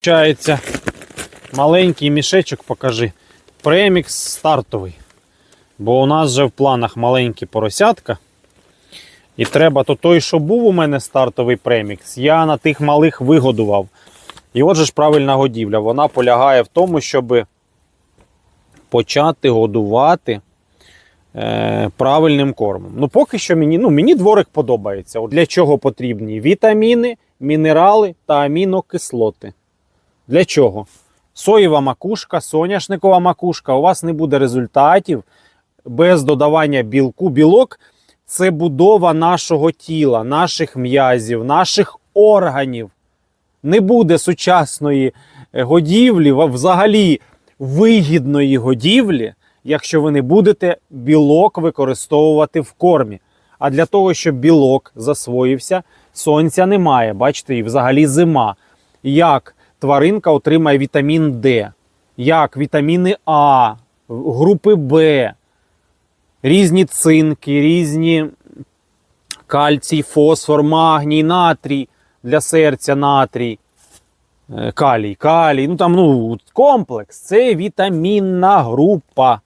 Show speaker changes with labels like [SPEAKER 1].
[SPEAKER 1] Получається, маленький мішечок покажи. Премікс стартовий. Бо у нас вже в планах маленькі поросятка. І треба то той, що був у мене стартовий премікс, я на тих малих вигодував. І отже ж правильна годівля. Вона полягає в тому, щоб почати годувати е, правильним кормом. Ну, поки що мені, ну, мені дворик подобається. От Для чого потрібні вітаміни, мінерали та амінокислоти. Для чого? Соєва макушка, соняшникова макушка. У вас не буде результатів без додавання білку. Білок це будова нашого тіла, наших м'язів, наших органів. Не буде сучасної е, годівлі, взагалі вигідної годівлі, якщо ви не будете білок використовувати в кормі. А для того, щоб білок засвоївся, сонця немає. Бачите, і взагалі зима. Як тваринка отримає вітамін Д, як вітаміни А, групи Б, різні цинки, різні кальцій, фосфор, магній, натрій для серця, натрій, е, калій, калій. Ну там ну, комплекс. Це вітамінна група.